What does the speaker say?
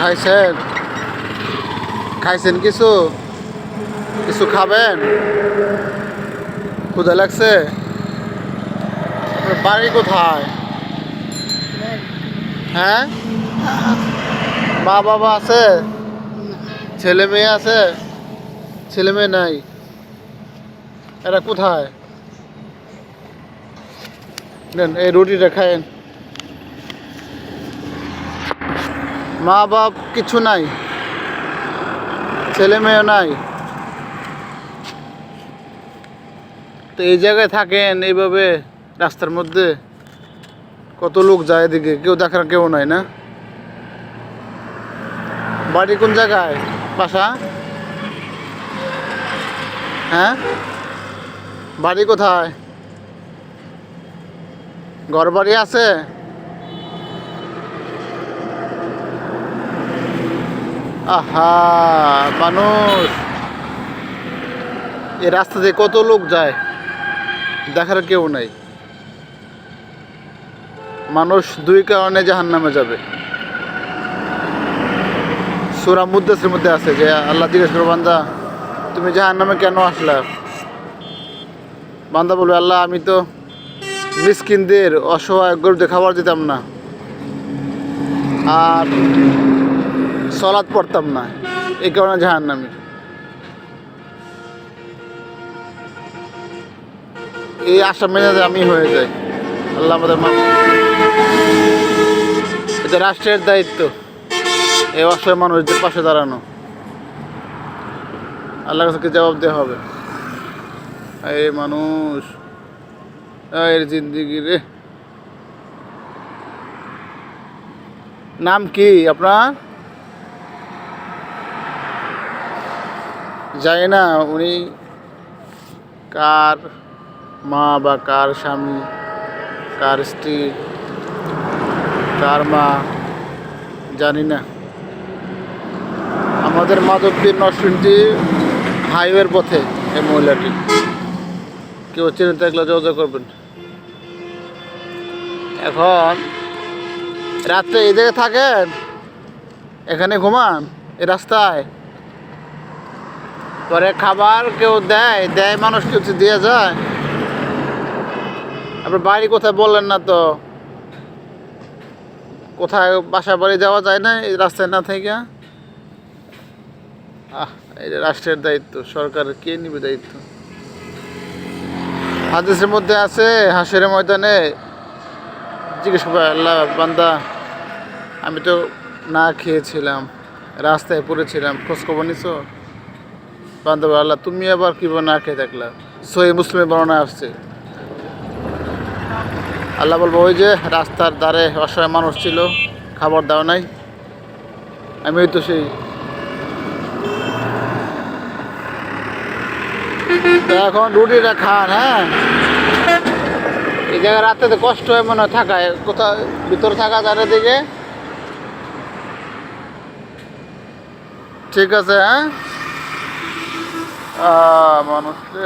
খাইছেন খাইছেন কিছু কিছু খাবেন ক্ষুদা লাগছে আপনার বাড়ি কোথায় হ্যাঁ মা বাবা আছে ছেলে মেয়ে আছে ছেলে মেয়ে নাই এরা কোথায় নেন এই রুটিটা খায়েন মা বাপ কিছু নাই ছেলে মেয়ে নাই। তো এই জায়গায় থাকেন এইভাবে রাস্তার মধ্যে, কত লোক যায় এদিকে, কেউ দেখার কেউ নাই না? বাড়ি কোন জায়গায়? বাসা? হ্যাঁ? বাড়ি কোথায়? ঘর বাড়ি আছে? আহা, মানুষ। এই রাস্তা দিয়ে কত লোক যায়? দেখার কেউ নাই। মানুষ দুই কারণে জাহান নামে যাবে। সুরা মুদ্দাসের মধ্যে আছে যে, আল্লাহ জিজ্ঞেস করো, বান্দা, তুমি জাহান নামে কেন আসলা? বান্দা বলবে, আল্লাহ, আমি তো মিসকিনদের অসহায় গরিবদের খাবার দিতাম না। আর সলাদ পড়তাম না। এই কারণে জাহান নামি এই আশা মেনে আমি হয়ে যাই। আল্লাহ আমাদের এটা রাষ্ট্রের দায়িত্ব। এই অসহায় মানুষদের পাশে দাঁড়ানো। আল্লাহ কাছে জবাব দেওয়া হবে? এই মানুষ এর জিন্দিগি রে। নাম কি আপনার? জানি না, উনি কার মা বা কার স্বামী, কার স্ত্রী, কার মা, জানি না। আমাদের মাধবদীর নরসিংদী হাইওয়ের পথে এই মহিলাটি। কেউ চিনে থাকলে যোগাযোগ করবেন। এখন রাত্রে জায়গায় থাকেন, এখানে ঘুমান, এই রাস্তায় পরে খাবার কেউ দেয় দেয় মানুষ কিছু দিয়ে যায়? আপনার বাড়ি কোথায় বললেন না তো? কোথায় বাসা বাড়ি যাওয়া যায় না এই রাস্তায় না থেকে? আহ এটা রাষ্ট্রের দায়িত্ব সরকারের কে নিবে দায়িত্ব? হাদিসের মধ্যে আছে, হাসের ময়দানে জিজ্ঞেস করবে আল্লাহ বান্দা, আমি তো না খেয়েছিলাম, রাস্তায় পড়েছিলাম খোঁজখবর নিছো? বান্দা বলে, আল্লাহ তুমি আবার কীভাবে না খেয়ে থাকলা? সহি মুসলিমের বর্ণনা আসছে। আল্লাহ বলব ওই যে রাস্তার ধারে অসহায় মানুষ ছিল খাবার দাও নাই। আমি তো সেই। এখন রুটিটা খান হ্যাঁ? এই জায়গায় রাতে তো কষ্ট হয় মনে হয় থাকা কোথাও ভিতরে থাকা যায় দিকে ঠিক আছে হ্যাঁ? আহ, মানুষ রে